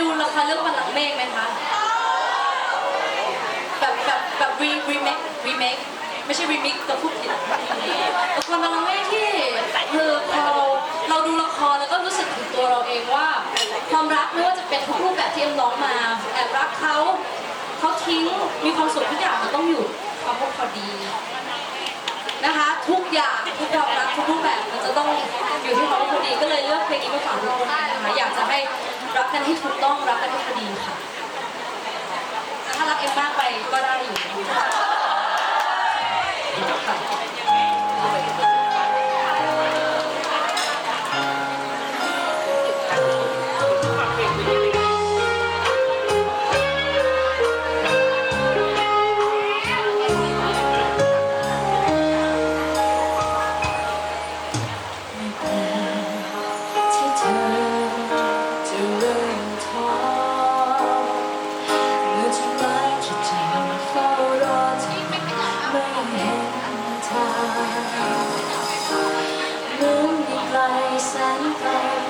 ดูละครเรื่องบัลลังเมฆไหมคะ แบบแบบแบบรีรีเมครีเมคไม่ใช่รีมิกแต่พูดผิดละครบัลลังเมฆที่คือพอเราเราดูละครแล้วก็รู้สึกถึงตัวเราเองว่า ความรักไม่ว่าจะเป็นทุกรูปแบบที่เอ็มร้องมาแอบรักเขาเขาทิ้งมีความสุขทุกอย่างมันต้องอยู่ความพอดีนะคะ ทุกอย่างทุกความรักทุกรูปแบบมันจะต้องอยู่ที่เขามพอดีก็เลยเลือกเพลงนี้มาฝากทุกคนนะคะอยากจะให้ รักกันให้ถูกต้องรักกันให้พอดีค่ะ ถ้ารักเอ็มมากไปก็ได้อยู่ค่ะที่เธอ เหมือนไป